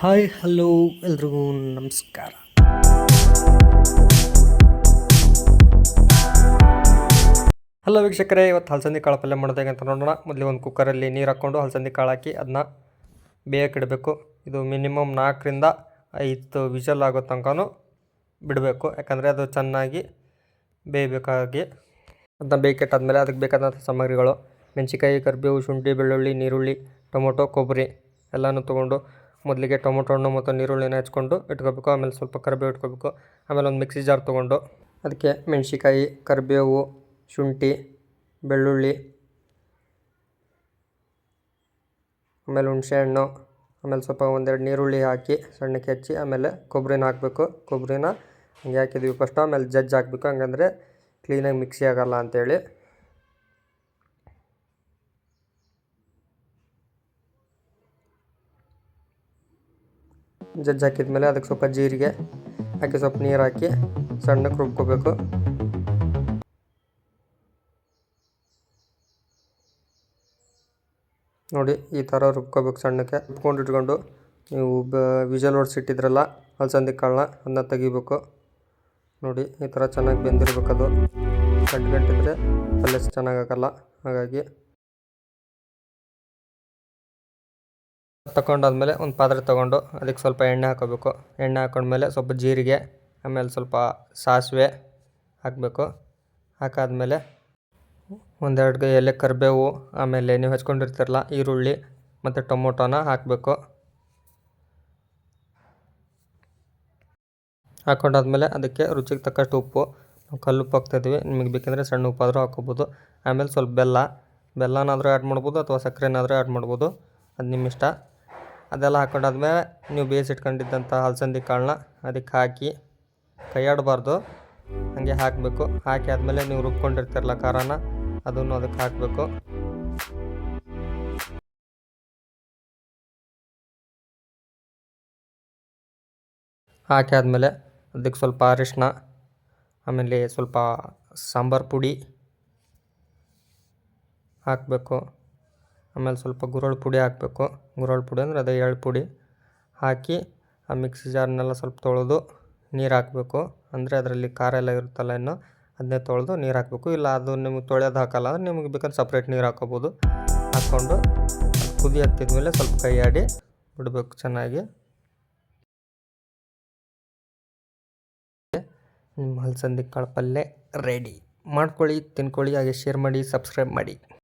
Hi, hello ಎಲ್ರಿಗೂ ನಮಸ್ಕಾರ. Hello ವೀಕ್ಷಕರೇ, ಇವತ್ತು ಹಲಸಂದಿ ಕಾಳು ಪಲ್ಯ ಮಾಡೋದು ಹೇಗೆ ಅಂತ ನೋಡೋಣ. ಮೊದಲು ಒಂದು ಕುಕ್ಕರಲ್ಲಿ ನೀರು ಹಾಕ್ಕೊಂಡು ಹಲಸಂದಿ ಕಾಳು ಹಾಕಿ ಅದನ್ನ ಬೇಯಕ್ಕಿಡಬೇಕು ಇದು ಮಿನಿಮಮ್ ನಾಲ್ಕರಿಂದ ಐದು ವಿಷಲ್ ಆಗೋ ತನಕನೂ ಬಿಡಬೇಕು. ಯಾಕಂದರೆ ಅದು ಚೆನ್ನಾಗಿ ಬೇಯಬೇಕಾಗಿ. ಅದನ್ನ ಬೇಯ್ಕಿಟ್ಟಾದ್ಮೇಲೆ ಅದಕ್ಕೆ ಬೇಕಾದಂಥ ಸಾಮಗ್ರಿಗಳು ಮೆಣಸಿಕಾಯಿ ಕರ್ಬೇವು, ಶುಂಠಿ, ಬೆಳ್ಳುಳ್ಳಿ ನೀರುಳ್ಳಿ ಟೊಮೊಟೊ, ಕೊಬ್ಬರಿ ಎಲ್ಲನೂ ತೊಗೊಂಡು ಮೊದಲಿಗೆ ಟೊಮೊಟೊ ಹಣ್ಣು ಮತ್ತು ನೀರುಳ್ಳಿನ ಹೆಚ್ಕೊಂಡು ಇಟ್ಕೋಬೇಕು, ಆಮೇಲೆ ಸ್ವಲ್ಪ ಕರಿಬೇವು ಇಟ್ಕೋಬೇಕು, ಆಮೇಲೆ ಒಂದು ಮಿಕ್ಸಿ ಜಾರ್ ತೊಗೊಂಡು ಅದಕ್ಕೆ ಮೆಣಸಿಕಾಯಿ ಕರಿಬೇವು, ಶುಂಠಿ, ಬೆಳ್ಳುಳ್ಳಿ, ಆಮೇಲೆ ಹುಣಸೆಹಣ್ಣು ಆಮೇಲೆ ಸ್ವಲ್ಪ ಒಂದೆರಡು ನೀರುಳ್ಳಿ ಹಾಕಿ ಸಣ್ಣಕ್ಕೆ ಹೆಚ್ಚಿ, ಆಮೇಲೆ ಕೊಬ್ಬರಿನ ಹಾಕಬೇಕು. ಕೊಬ್ಬರಿನ ಹಂಗೆ ಹಾಕಿದ್ವಿ ಫಸ್ಟು ಆಮೇಲೆ ಜಜ್ಜಿ ಹಾಕಬೇಕು, ಹಂಗಂದರೆ ಕ್ಲೀನಾಗಿ ಮಿಕ್ಸಿ ಆಗೋಲ್ಲ ಅಂಥೇಳಿ ಜಜ್ಜಿ ಹಾಕಿದ್ಮೇಲೆ ಅದಕ್ಕೆ ಸ್ವಲ್ಪ ಜೀರಿಗೆ ಹಾಕಿ ಸ್ವಲ್ಪ ನೀರು ಹಾಕಿ ಸಣ್ಣಕ್ಕೆ ರುಬ್ಕೋಬೇಕು. ನೋಡಿ, ಈ ಥರ ರುಬ್ಕೋಬೇಕು ಸಣ್ಣಕ್ಕೆ. ರುಬ್ಕೊಂಡು ಇಟ್ಕೊಂಡು ನೀವು ಬ, ವಿಜಲ್ ಹೊಡ್ಸಿಟ್ಟಿದ್ರಲ್ಲ ಅಲಸಂದಿ ಕಾಳನ್ನ ಅದನ್ನ ತೆಗಿಬೇಕು. ನೋಡಿ, ಈ ಥರ ಚೆನ್ನಾಗಿ ಬೆಂದಿರ್ಬೇಕು ಅದು ಗಂಟು ಗಂಟಿದ್ರೆ ಪಲ್ಯ ಚೆನ್ನಾಗಾಗಲ್ಲ ಹಾಗಾಗಿ ತಗೊಂಡಾದ್ಮೇಲೆ ಒಂದು ಪಾತ್ರೆ ತೊಗೊಂಡು ಅದಕ್ಕೆ ಸ್ವಲ್ಪ ಎಣ್ಣೆ ಹಾಕೋಬೇಕು. ಎಣ್ಣೆ ಹಾಕೊಂಡ್ಮೇಲೆ ಸ್ವಲ್ಪ ಜೀರಿಗೆ, ಆಮೇಲೆ ಸ್ವಲ್ಪ ಸಾಸಿವೆ ಹಾಕಬೇಕು. ಹಾಕಾದ್ಮೇಲೆ ಒಂದೆರಡು ಎಲೆ ಕರಿಬೇವು, ಆಮೇಲೆ ನೀವು ಹಚ್ಕೊಂಡಿರ್ತೀರಲ್ಲ ಈರುಳ್ಳಿ ಮತ್ತು ಟೊಮೊಟೊನ ಹಾಕಬೇಕು. ಹಾಕೊಂಡಾದ್ಮೇಲೆ ಅದಕ್ಕೆ ರುಚಿಗೆ ತಕ್ಕಷ್ಟು ಉಪ್ಪು. ನಾವು ಕಲ್ಲು ಉಪ್ಪು ನಿಮಗೆ ಬೇಕೆಂದರೆ ಸಣ್ಣ ಉಪ್ಪಾದರೂ ಹಾಕೋಬೋದು ಆಮೇಲೆ ಸ್ವಲ್ಪ ಬೆಲ್ಲ. ಬೆಲ್ಲನಾದರೂ ಆ್ಯಡ್ ಮಾಡ್ಬೋದು ಅಥವಾ ಸಕ್ಕರೆನಾದರೂ ಆ್ಯಡ್ ಮಾಡ್ಬೋದು. ಅದು ನಿಮ್ಮ ಇಷ್ಟ ಅದೆಲ್ಲ ಹಾಕೊಂಡಾದ್ಮೇಲೆ ನೀವು ಬೇಯಿಸಿಟ್ಕೊಂಡಿದ್ದಂಥ ಹಲಸಂದಿ ಕಾಳನ್ನ ಅದಕ್ಕೆ ಹಾಕಿ ಕೈಯಾಡಬಾರ್ದು. ಹಾಗೆ ಹಾಕಬೇಕು. ಹಾಕಿ ಆದಮೇಲೆ ನೀವು ರುಬ್ಕೊಂಡಿರ್ತೀರಲ್ಲ ಖಾರನ, ಅದನ್ನು ಅದಕ್ಕೆ ಹಾಕಬೇಕು. ಹಾಕಿ ಆದಮೇಲೆ ಅದಕ್ಕೆ ಸ್ವಲ್ಪ ಅರಿಶಿನ ಆಮೇಲೆ ಸ್ವಲ್ಪ ಸಾಂಬಾರು ಪುಡಿ ಹಾಕಬೇಕು. ಆಮೇಲೆ ಸ್ವಲ್ಪ ಗುರೋಳ್ಳು ಪುಡಿ ಹಾಕಬೇಕು. ಗುರೋಳ್ಳು ಪುಡಿ ಅಂದರೆ ಅದೇ ಎಳ್ಳು ಪುಡಿ ಹಾಕಿ ಆ ಮಿಕ್ಸಿ ಜಾರ್ನೆಲ್ಲ ಸ್ವಲ್ಪ ತೊಳೆದು ನೀರು ಹಾಕಬೇಕು. ಅಂದರೆ ಅದರಲ್ಲಿ ಖಾರ ಎಲ್ಲ ಇರುತ್ತಲ್ಲ ಇನ್ನು, ಅದನ್ನೇ ತೊಳೆದು ನೀರು ಹಾಕಬೇಕು. ಇಲ್ಲ ಅದು ನಿಮಗೆ ತೊಳೆಯೋದು ಹಾಕಲ್ಲ ಅಂದರೆ ನಿಮಗೆ ಬೇಕಾದ್ರೆ ಸಪ್ರೇಟ್ ನೀರು ಹಾಕೋಬೋದು ಹಾಕ್ಕೊಂಡು ಕುದಿ ಹತ್ತಿದ್ಮೇಲೆ ಸ್ವಲ್ಪ ಕೈ ಆಡಿ ಬಿಡಬೇಕು ಚೆನ್ನಾಗಿ. ನಿಮ್ಮ ಹಲಸಂದಿ ಕಾಳು ಪಲ್ಯ ರೆಡಿ ಮಾಡ್ಕೊಳ್ಳಿ, ತಿನ್ಕೊಳ್ಳಿ, ಹಾಗೆ ಶೇರ್ ಮಾಡಿ ಸಬ್ಸ್ಕ್ರೈಬ್ ಮಾಡಿ.